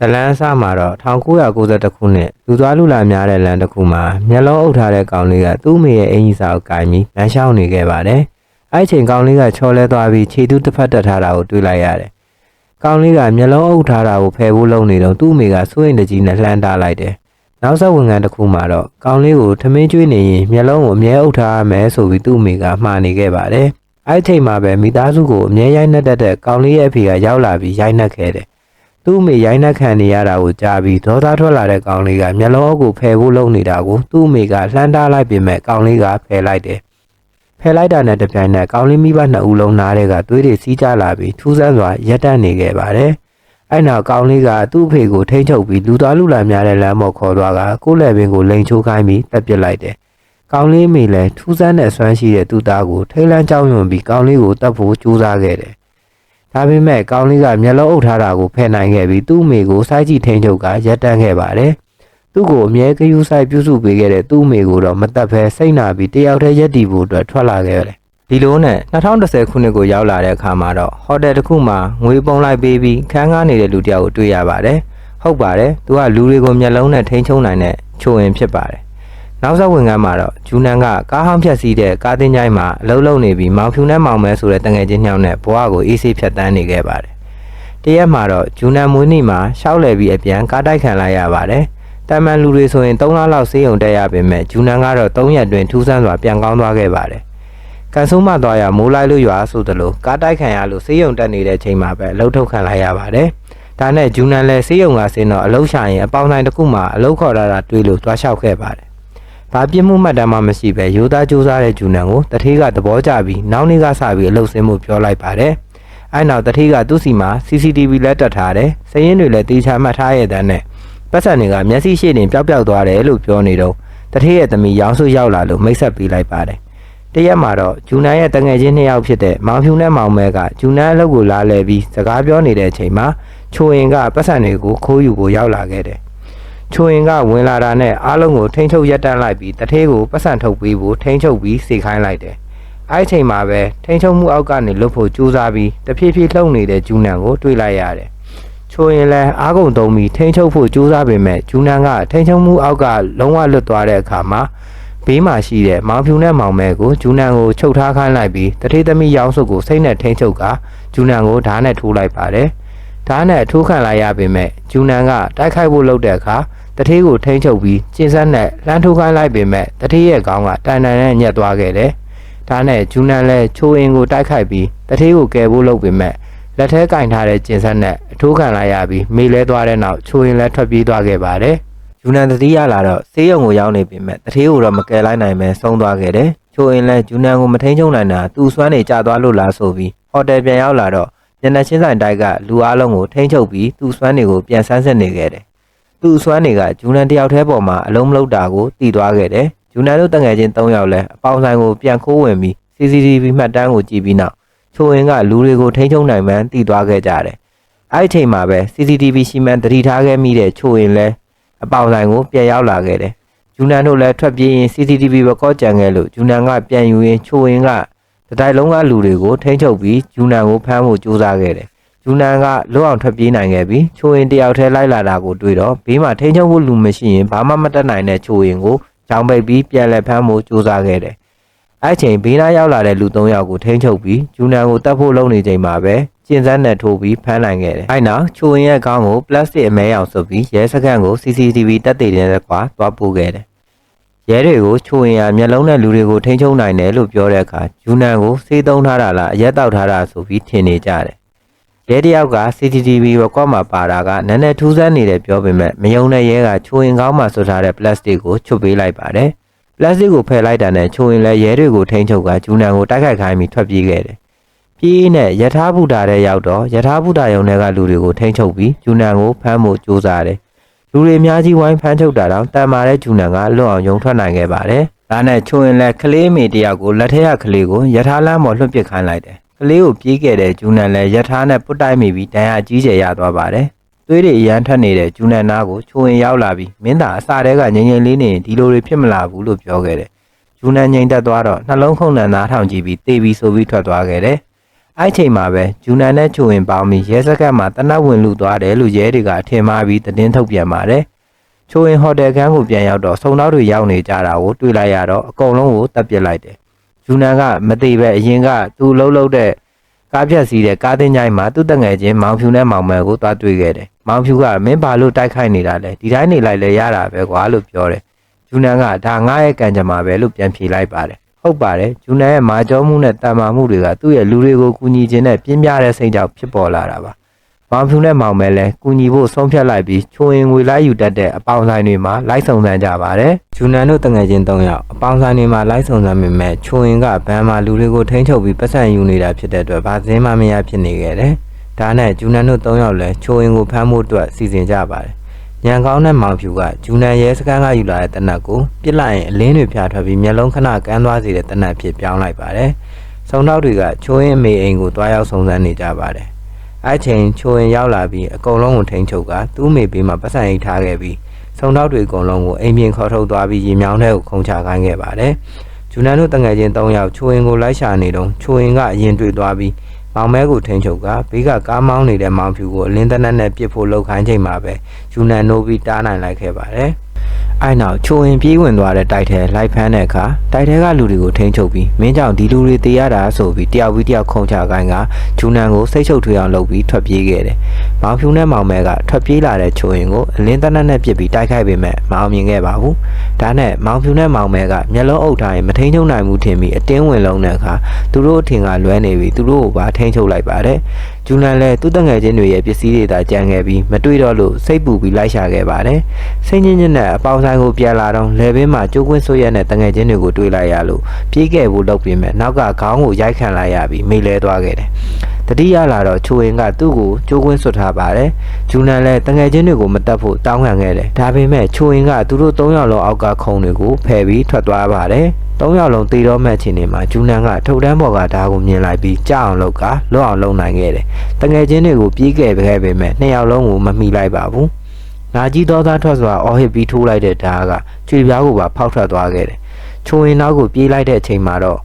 ဇလန်းအစမှာတော့1992ခုနှစ်လူသွားလူလာများတဲ့လမ်းတစ်ခုမှာမျက်လုံးအုပ်ထားတဲ့ကောင်လေးကသူ့မိရဲ့အင်ကြီးစာကိုကင်ပြီးလမ်းလျှောက်နေခဲ့ပါတယ်။အဲ့ဒီချိန်ကောင်လေးကချော်လဲသွားပြီးခြေသူတစ်ဖက်တက်ထားတာကိုတွေ့လိုက်ရတယ်။ကောင်လေးကမျက်လုံးအုပ်ထားတာကိုဖယ်ဖို့လုပ်နေတော့သူ့မိကစိုးရင်တကြီးနဲ့လှမ်းတားလိုက်တယ်။နောက်ဆက်ဝင်ခံတစ်ခုမှာတော့ကောင်လေးကိုထမင်းကျွေးနေရင်မျက်လုံးကိုအမြဲအုပ်ထားရမယ်ဆိုပြီးသူ့မိကမှားနေခဲ့ပါတယ်။အဲ့ဒီချိန်မှာပဲမိသားစုကိုအမြဲရိုက်နှက်တတ်တဲ့ကောင်လေးရဲ့အဖေကရောက်လာပြီးရိုက်နှက်ခဲ့တယ်။ သူ့အမေရိုင်းနှက်ခံနေရတာကိုကြားပြီးဒေါသထွက်လာတဲ့ကောင်လေးကမျက်လုံးအုပ်ကိုဖယ်ဖို့လုပ်နေတာကိုသူ့အမေကလှမ်းတားလိုက်ပြင်မဲ့ကောင်လေးကဖယ်လိုက်တယ်။ဖယ်လိုက်တာနဲ့တပြိုင်နက်ကောင်လေးမိဘနှစ်ဦးလုံးနားတဲ့ကသွေးတွေစီးကြလာပြီးထူးဆန်းစွာရက်တက်နေခဲ့ပါတယ်။အဲ့နောက်ကောင်လေးကသူ့အဖေကိုထိန်းချုပ်ပြီးလူသားလူလာများတဲ့လမ်းပေါ်ခေါ်သွားကကိုယ့်လက်ပင်ကိုလိန်ချိုးခိုင်းပြီးတပ်ပစ်လိုက်တယ်။ကောင်လေးမိလည်းထူးဆန်းတဲ့အစွမ်းရှိတဲ့သူ့သားကိုထိတ်လန့်ကြောက်ရွံ့ပြီးကောင်လေးကိုတတ်ဖို့ကြိုးစားခဲ့တယ်။ ဒါပေမဲ့ကောင်းလေးကမျက်လုံးအုပ်ထားတာကိုဖယ်နိုင်ခဲ့ပြီးသူ့အမေကိုစိုက်ကြည့်ထိန်ချုပ်ကရက်တန်းခဲ့ပါတယ်။သူ့ကိုအမြဲကယူဆိုင်ပြုစုပေးခဲ့တဲ့သူ့အမေကိုတော့မတက်ဖဲစိတ်နာပြီးတယောက်တည်းရက်တီဖို့အတွက်ထွက်လာခဲ့တယ်။ဒီလိုနဲ့2010ခုနှစ်ကိုရောက်လာတဲ့အခါမှာတော့ဟိုတယ်တစ်ခုမှာငွေပုံလိုက်ပေးပြီးခန်းကားနေတဲ့လူတစ်ယောက်ကိုတွေ့ရပါတယ်။ဟုတ်ပါတယ်။သူကလူတွေကိုမျက်လုံးနဲ့ထိန်ချုံနိုင်တဲ့ချိုရင်ဖြစ်ပါတယ်။ နောက်ဆက်ဝင်ကမ်းမှာတော့ဂျူနန်ကကားဟောင်းဖြတ်စီးတဲ့ကားတင်ကြိုင်းမှာအလုံးလုံးနေပြီးမောင်ဖြူနဲ့မောင်မဲဆိုတဲ့တငယ်ချင်းညောင်းနဲ့ဘဝကိုအေးဆေးဖြတ်တန်းနေခဲ့ပါတယ်။တရက်မှာတော့ဂျူနန်မွေးနေ့မှာရှောက်လဲပြီးအပြန်ကားတိုက်ခံလိုက်ရပါတယ်။တမန်လူတွေဆိုရင်3လလောက်ဆေးရုံတက်ရပေမဲ့ဂျူနန်ကတော့3ရက်တွင်ထူးဆန်းစွာပြန်ကောင်းသွားခဲ့ပါတယ်။ကန်ဆိုးမသွားရမိုးလိုက်လို့ရွာဆိုသလိုကားတိုက်ခံရလို့ဆေးရုံတက်နေတဲ့အချိန်မှာပဲအလုတ်ထုတ်ခံလိုက်ရပါတယ်။ဒါနဲ့ဂျူနန်လည်းဆေးရုံကဆင်းတော့အလုတ်ရှာရင်အပေါင်းဆိုင်တစ်ခုမှာအလုတ်ခေါ်လာတာတွေ့လို့သွားလျှောက်ခဲ့ပါတယ်။ ဘာပြစ်မှုမှတ်တမ်းမှမရှိပဲရိုးသားကြိုးစားတဲ့ဂျူနန်ကိုတထေးကသဘောကျပြီးနောက်နေ့ကစပြီးအလုပ်ဆင်းမှုပြောလိုက်ပါတယ်။အဲနောက်တထေးကသူ့စီမှာ CCTV လက်တက်ထားတယ်။စည်ရင်းတွေလည်းတေချာမှတ်ထားရတဲ့နဲ့ပတ်စံတွေကမျက်စိရှိတင်ပျောက်ပျောက်သွားတယ်လို့ပြောနေတော့တထေးရဲ့သမီးရောင်စုရောက်လာလို့မိတ်ဆက်ပေးလိုက်ပါတယ်။တရက်မှာတော့ဂျူနန်ရဲ့တငယ်ချင်းနှစ်ယောက်ဖြစ်တဲ့မောင်ဖြူနဲ့မောင်မဲကဂျူနန်အလုပ်ကိုလာလဲပြီးစကားပြောနေတဲ့အချိန်မှာချိုရင်ကပတ်စံတွေကိုခိုးယူကိုရောက်လာခဲ့တယ်။ ချိုရင်ကဝင်လာတာနဲ့အားလုံးကိုထိန်းချုပ်ရက်တန်းလိုက်ပြီးတထေးကိုပတ်စံထုတ်ပေးဖို့ထိန်းချုပ်ပြီးစေခိုင်းလိုက်တယ်။အဲဒီအချိန်မှာပဲထိန်းချုပ်မှုအောက်ကနေလွတ်ဖို့ကြိုးစားပြီးတဖြည်းဖြည်းလှုပ်နေတဲ့ဂျူနန်ကိုတွေ့လိုက်ရတယ်။ချိုရင်လည်းအားကုန်သုံးပြီးထိန်းချုပ်ဖို့ကြိုးစားပေမဲ့ဂျူနန်ကထိန်းချုပ်မှုအောက်ကလုံးဝလွတ်သွားတဲ့အခါမှာဘေးမှာရှိတဲ့မောင်ဖြူနဲ့မောင်မဲကိုဂျူနန်ကိုချုပ်ထားခိုင်းလိုက်ပြီးတထေးသမီးရောင်းစုပ်ကိုစိတ်နဲ့ထိန်းချုပ်ကဂျူနန်ကိုဓာတ်နဲ့ထိုးလိုက်ပါတယ်။ ဓာတ်နဲ့ထိုးခံလိုက်ရပေမဲ့ဂျူနန်ကတိုက်ခိုက်ဖို့လုပ်တဲ့အခါတထေးကိုထိန်းချုပ်ပြီးကျင်းစက်နဲ့လှမ်းထိုးခိုင်းလိုက်ပေမဲ့တထေးရဲ့ခေါင်းကတိုင်တိုင်နဲ့ညက်သွားခဲ့တယ်။ဒါနဲ့ဂျူနန်လည်းချိုးအင်ကိုတိုက်ခိုက်ပြီးတထေးကိုကယ်ဖို့လုပ်ပေမဲ့လက်ထဲကင်ထားတဲ့ကျင်းစက်နဲ့အထိုးခံလိုက်ရပြီးမေလဲသွားတဲ့နောက်ချိုးအင်လည်းထွက်ပြေးသွားခဲ့ပါတယ်။ဂျူနန်တတိရလာတော့ဆေးရုံကိုရောက်နေပေမဲ့တထေးကိုတော့မကယ်လိုက်နိုင်ပဲဆုံးသွားခဲ့တယ်။ချိုးအင်လည်းဂျူနန်ကိုမထိန်းချုပ်နိုင်တာသူ့စွမ်းနေကြသွားလို့လားဆိုပြီးဟိုတယ်ပြန်ရောက်လာတော့ ညနေချင်းဆိုင်တိုက်ကလူအလုံးကိုထိန်းချုပ်ပြီးသူ့စွမ်းတွေကိုပြန်ဆန်းစစ်နေခဲ့တယ်။သူ့စွမ်းတွေကဂျူနန်တယောက်တည်းပေါ်မှာအလုံးမလုံးတာကိုတည်သွားခဲ့တယ်။ဂျူနန်တို့တငယ်ချင်း၃ယောက်လည်းအပေါင်းဆိုင်ကိုပြန်ခိုးဝင်ပြီး CCTV မှတ်တမ်းကိုကြည့်ပြီးနောက်ချိုရင်ကလူတွေကိုထိန်းချုပ်နိုင်မှန်းတည်သွားခဲ့ကြတယ်။အဲ့ဒီအချိန်မှာပဲ CCTV ရှိမှန်းတတိထားခဲ့မိတဲ့ချိုရင်လည်းအပေါင်းဆိုင်ကိုပြန်ရောက်လာခဲ့တယ်။ဂျူနန်တို့လည်းထွက်ပြေးရင် CCTV ဘကောကြံခဲ့လို့ဂျူနန်ကပြန်ယူရင်ချိုရင်က တတိုက်လုံးကလူတွေကိုထိန်းချုပ်ပြီးဂျူနန်ကိုဖမ်းဖို့ကြိုးစားခဲ့တယ်။ဂျူနန်ကလွတ်အောင်ထွက်ပြေးနိုင်ခဲ့ပြီးချိုရင်တယောက်တည်းလိုက်လာတာကိုတွေ့တော့ဘေးမှာထိန်းချုပ်ဖို့လူမရှိရင်ဘာမှမတတ်နိုင်တဲ့ချိုရင်ကိုကြောင်ပိတ်ပြီးပြန်လဲဖမ်းဖို့ကြိုးစားခဲ့တယ်။အဲ့ချိန်ဘေးနားရောက်လာတဲ့လူ၃ယောက်ကိုထိန်းချုပ်ပြီးဂျူနန်ကိုတတ်ဖို့လုပ်နေချိန်မှာပဲကျင်းစက်နဲ့ထိုးပြီးဖမ်းနိုင်ခဲ့တယ်။အဲ့နောက်ချိုရင်ရဲ့ခေါင်းကိုပလတ်စတစ်အမဲရောင်ဆွပြီးရဲစခန်းကို CCTV တက်တည်နေတဲ့ကွာသွားပို့ခဲ့တယ်။ ရဲတွေကိုချိုရင်ရမျက်လုံးနဲ့လူတွေကိုထိန်းချုပ်နိုင်တယ်လို့ပြောတဲ့အခါယူနန်ကိုစေးသုံးထားတာလားအရက်တောက်ထားတာဆိုပြီးထင်နေကြတယ်။ရဲတယောက်က CCTV ရက်ကွက်မှာပါတာကနည်းနည်းထူးဆန်းနေတယ်ပြောပေမဲ့မယုံတဲ့ရဲကချိုရင်ကောင်းမှဆွထားတဲ့ပလတ်စတစ်ကိုချွတ်ပေးလိုက်ပါတယ်။ပလတ်စတစ်ကိုဖယ်လိုက်တာနဲ့ချိုရင်လည်းရဲတွေကိုထိန်းချုပ်ကဂျူနန်ကိုတိုက်ခိုက်ခိုင်းပြီးထွက်ပြေးခဲ့တယ်။ပြေးနဲ့ယထာဘုဒ္ဓတဲ့ရောက်တော့ယထာဘုဒ္ဓယုံတွေကလူတွေကိုထိန်းချုပ်ပြီးဂျူနန်ကိုဖမ်းဖို့ကြိုးစားတယ်။ လူတွေအများကြီးဝိုင်းဖမ်းချုပ်တာတော့တန်မာတဲ့ဂျူနန်ကလွတ်အောင်ယုံထွက်နိုင်ခဲ့ပါတယ်။ဒါနဲ့ချိုရင်လည်းကလေးမေတယောက်ကိုလက်ထက်ကကလေးကိုယထာလမ်းပေါ်လွှတ်ပစ်ခိုင်းလိုက်တယ်။ကလေးကိုပြေးခဲ့တဲ့ဂျူနန်လည်းယထာနဲ့ပုတ်တိုက်မိပြီးတန်ရအကြီးကျယ်ရသွားပါတယ်။သွေးတွေအရန်ထွက်နေတဲ့ဂျူနန်နာကိုချိုရင်ရောက်လာပြီးမင်းသားအစာတဲကငြိမ်ငြိမ်လေးနေရင်ဒီလိုတွေဖြစ်မလာဘူးလို့ပြောခဲ့တယ်။ဂျူနန်ငြိမ်သက်သွားတော့နှလုံးခုန်နှံသားထောင်ကြည့်ပြီးတေးပြီးဆိုပြီးထွက်သွားခဲ့တယ်။ အဲ့ချိန်မှာပဲဂျူနန်နဲ့ချိုဝင်ပေါင်းပြီးရဲစခန်းမှာတနတ်ဝင်လူသွားတယ်လို့ရဲတွေကထင်မှားပြီးသတင်းထုတ်ပြန်ပါတယ်။ချိုဝင်ဟိုတယ်ခန်းကိုပြန်ရောက်တော့စုံနောက်တွေရောက်နေကြတာကိုတွေ့လိုက်ရတော့အကုန်လုံးကိုတပ်ပစ်လိုက်တယ်။ဂျူနန်ကမသေးပဲအရင်ကသူ့လှုပ်လှုပ်တဲ့ကားပြက်စီးတဲ့ကားတင်ကြိုင်မှာသူ့တငယ်ချင်းမောင်ဖြူနဲ့မောင်မဲကိုသွားတွေ့ခဲ့တယ်။မောင်ဖြူကမင်းဘာလို့တိုက်ခိုက်နေတာလဲဒီတိုင်းနေလိုက်လဲရတာပဲကွာလို့ပြောတယ်။ဂျူနန်ကဒါငါရဲ့ကံကြမ္မာပဲလို့ပြန်ဖြေလိုက်ပါတယ်။ ဟုတ်ပါတယ်ဂျူနန်ရဲ့မာကြောမှုနဲ့တန်မာမှုတွေကသူ့ရဲ့လူတွေကိုကူညီခြင်းနဲ့ပြင်းပြတဲ့စိတ်ကြောင့်ဖြစ်ပေါ်လာတာပါ။မောင်ဖြူနဲ့မောင်မဲလည်းကူညီဖို့ဆုံးဖြတ်လိုက်ပြီးချိုရင်ငွေလိုက်ယူတတ်တဲ့အပေါင်းဆိုင်တွေမှာလိုက်ဆောင်ဆန်းကြပါတယ်။ဂျူနန်တို့တငယ်ချင်း၃ယောက်အပေါင်းဆိုင်တွေမှာလိုက်ဆောင်ဆန်းပေမဲ့ချိုရင်ကဘန်မှာလူတွေကိုထိန်းချုပ်ပြီးပတ်စံယူနေတာဖြစ်တဲ့အတွက်ဘာစင်းမှမရဖြစ်နေခဲ့တယ်။ဒါနဲ့ဂျူနန်တို့၃ယောက်လည်းချိုရင်ကိုဖမ်းဖို့အတွက်စီစဉ်ကြပါတယ်။ ညံကောင်းတဲ့မောင်ဖြူကဂျူနန်ရဲစခန်းကယူလာတဲ့တနတ်ကိုပြစ်လိုက်ရင်အလင်းတွေဖြာထွက်ပြီးမျက်လုံးခဏကန်းသွားစေတဲ့တနတ်ဖြစ်ပြောင်းလိုက်ပါတယ်။စုံတော့တွေကချိုးရင်အမေအိမ်ကိုတွားရောက်စုံစမ်းနေကြပါတယ်။အဲ့ချိန်ချိုးရင်ရောက်လာပြီးအကုန်လုံးကိုထိန်းချုပ်ကသူ့အမေဘေးမှာပတ်စံအိတ်ထားခဲ့ပြီးစုံတော့တွေအကုန်လုံးကိုအိမ်ပြင်ခေါ်ထုတ်သွားပြီးရေမြောင်းထဲကိုခုန်ချခိုင်းခဲ့ပါတယ်။ဂျူနန်တို့တငယ်ချင်း၃ယောက်ချိုးရင်ကိုလိုက်ရှာနေတော့ချိုးရင်ကအရင်တွေ့သွားပြီး မောင်မဲကိုထိန်းချုပ်ကဘေးကကားမောင်းနေတဲ့မောင်ဖြူကိုအလင်းတနက်နဲ့ပြစ်ဖို့လှုပ်ခိုင်းချိန်မှာပဲယူနန်နိုးပြီးတားနိုင်လိုက်ခဲ့ပါတယ်။ အဲ့နောက်ချိုရင်ပြေးဝင်သွားတဲ့တိုက်ထဲလိုက်ဖမ်းတဲ့အခါတိုက်ထဲကလူတွေကိုထိန်းချုပ်ပြီးမင်းကြောင့်ဒီလူတွေတေးရတာဆိုပြီးတယောက်ပြီးတယောက်ခုံချခိုင်းကဂျူနန်ကိုစိတ်ချုပ်ထွေးအောင်လုပ်ပြီးထွက်ပြေးခဲ့တယ်။မောင်ဖြူနဲ့မောင်မဲကထွက်ပြေးလာတဲ့ချိုရင်ကိုအလင်းတနက်နဲ့ပြစ်ပြီးတိုက်ခိုက်ပေမဲ့မအောင်မြင်ခဲ့ပါဘူး။ဒါနဲ့မောင်ဖြူနဲ့မောင်မဲကမျက်လုံးအုပ်ထားရင်မထိန်ချုပ်နိုင်ဘူးထင်ပြီးအတင်းဝင်လုံးတဲ့အခါသူတို့အထင်ကလွဲနေပြီးသူတို့ကိုပါထိန်ချုပ်လိုက်ပါတယ်။ ဂျူနန်လည်းသူ့တငယ်ချင်းတွေရဲ့ပစ္စည်းတွေသာကြံခဲ့ပြီးမတွေ့တော့လို့စိတ်ပူပြီးလိုက်ရှာခဲ့ပါတယ်။စိတ်ညစ်ညစ်နဲ့အပေါင်းဆိုင်ကိုပြန်လာတော့လေဘင်းမှာကျိုးကွင်းဆွရက်နဲ့တငယ်ချင်းတွေကိုတွေ့လိုက်ရလို့ပြေးခဲ့ဖို့လုပ်ပြီးမဲ့နောက်ကခေါင်းကိုရိုက်ခံလိုက်ရပြီးမိလဲသွားခဲ့တယ်။ တတိယလာတော့ချိုရင်ကသူ့ကိုကျိုးကွင်းဆွတ်ထားပါတယ်။ဂျူနန်လည်းတငယ်ချင်းတွေကိုမတက်ဖို့တောင်းခံခဲ့တယ်။ဒါပေမဲ့ချိုရင်ကသူတို့၃ယောက်လုံးအောက်ကခုံတွေကိုဖယ်ပြီးထွက်သွားပါတယ်။သုံးယောက်လုံးတည်တော့မဲ့ချင်းနေမှာဂျူနန်ကထုတ်တန်းပေါ်ကဓာတ်ကိုမြင်လိုက်ပြီးကြောက်အောင်လုပ်ကလွတ်အောင်လုပ်နိုင်ခဲ့တယ်။တငယ်ချင်းတွေကိုပြေးခဲ့ခဲ့ပေမဲ့နှစ်ယောက်လုံးကိုမမိလိုက်ပါဘူး။နာကြီးသောသားထွက်စွာအော်ဟစ်ပြီးထိုးလိုက်တဲ့ဓာတ်ကချွေပြားကိုပါဖောက်ထွက်သွားခဲ့တယ်။ချိုရင်နောက်ကိုပြေးလိုက်တဲ့အချိန်မှာတော့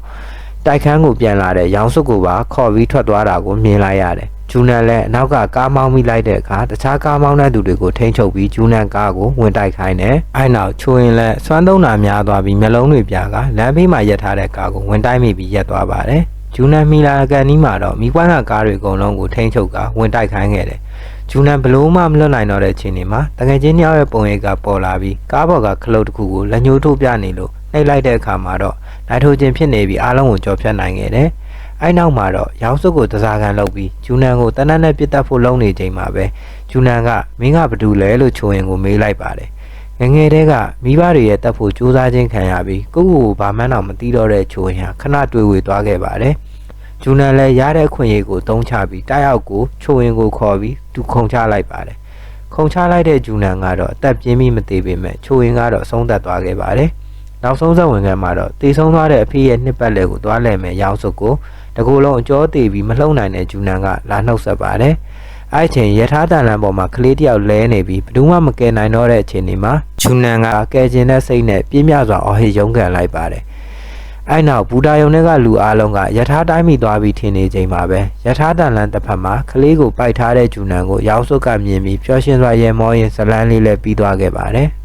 တိုက်ခန်းကိုပြန်လာတဲ့ရောင်စုပ်ကိုပါခေါ်ပြီးထွက်သွားတာကိုမြင်လိုက်ရတယ်။ဂျူနန်လည်းအနောက်ကကားမောင်းမိလိုက်တဲ့အခါတခြားကားမောင်းတဲ့သူတွေကိုထိန်းချုပ်ပြီးဂျူနန်ကားကိုဝင်တိုက်ခိုင်းတယ်။အဲနောက်ချိုရင်လည်းစွမ်းသုံးတာများသွားပြီးမျက်လုံးတွေပြာကလမ်းဘေးမှာရပ်ထားတဲ့ကားကိုဝင်တိုက်မိပြီးရပ်သွားပါတယ်။ဂျူနန်မီလာကန်နီးမှာတော့မိကွမ်းကကားတွေအကုန်လုံးကိုထိန်းချုပ်ကဝင်တိုက်ခိုင်းခဲ့တယ်။ဂျူနန်ဘလို့မှမလွတ်နိုင်တော့တဲ့အချိန်မှာတကယ်ချင်းညောင်းရဲ့ပုံရိပ်ကပေါ်လာပြီးကားပေါ်ကခလုတ်တစ်ခုကိုလက်ညှိုးထိုးပြနေလို့ နှိပ်လိုက်တဲ့အခါမှာတော့နိုင်ထိုဂျင်ဖြစ်နေပြီးအားလုံးကိုကြော်ဖြတ်နိုင်ခဲ့တယ်။အဲနောက်မှာတော့ရောင်စုပ်ကိုတစားကန်လုပ်ပြီးဂျူနန်ကိုတနက်နဲ့ပြစ်တက်ဖို့လုပ်နေချိန်မှာပဲဂျူနန်ကမင်းကဘသူလဲလို့ချိုရင်ကိုမေးလိုက်ပါတယ်။ငယ်ငယ်တည်းကမိဘတွေရဲ့တက်ဖို့ကြိုးစားခြင်းခံရပြီးကိုယ့်ကိုယ်ဘာမှန်းတော့မသိတော့တဲ့ချိုရင်ဟာခဏတွေ့ဝေသွားခဲ့ပါတယ်။ဂျူနန်လည်းရတဲ့အခွင့်အရေးကိုတုံးချပြီးတားရောက်ကိုချိုရင်ကိုခေါ်ပြီးသူခုံချလိုက်ပါတယ်။ခုံချလိုက်တဲ့ဂျူနန်ကတော့အသက်ပြင်းပြီးမသေးပေမဲ့ချိုရင်ကတော့ဆုံးသက်သွားခဲ့ပါတယ်။ နောက်ဆုံးဆက်ဝင်ခံမှာတော့တေဆုံးသွားတဲ့အဖေရဲ့နှစ်ပတ်လည်ကိုသွားလဲမယ်ရောင်စုပ်ကိုတကူလုံးအကျော်သေးပြီးမလှုပ်နိုင်တဲ့ဂျူနန်ကလာနှုတ်ဆက်ပါတယ်။အဲ့ချိန်ရထားတန်လန်ပေါ်မှာကလေးတယောက်လဲနေပြီးဘယ်သူမှမကယ်နိုင်တော့တဲ့အချိန်ဒီမှာဂျူနန်ကကယ်ကျင်တဲ့စိတ်နဲ့ပြင်းပြစွာအော်ဟစ်ရုန်းကန်လိုက်ပါတယ်။အဲ့နောက်ဘူတာယုံတွေကလူအားလုံးကရထားတိုင်းမိသွားပြီးထင်နေချိန်မှာပဲရထားတန်လန်တစ်ဖက်မှာကလေးကိုပိုက်ထားတဲ့ဂျူနန်ကိုရောင်စုပ်ကမြင်ပြီးပျော်ရွှင်စွာရဲမောရင်ဇလန်းလေးလည်းပြီးသွားခဲ့ပါတယ်။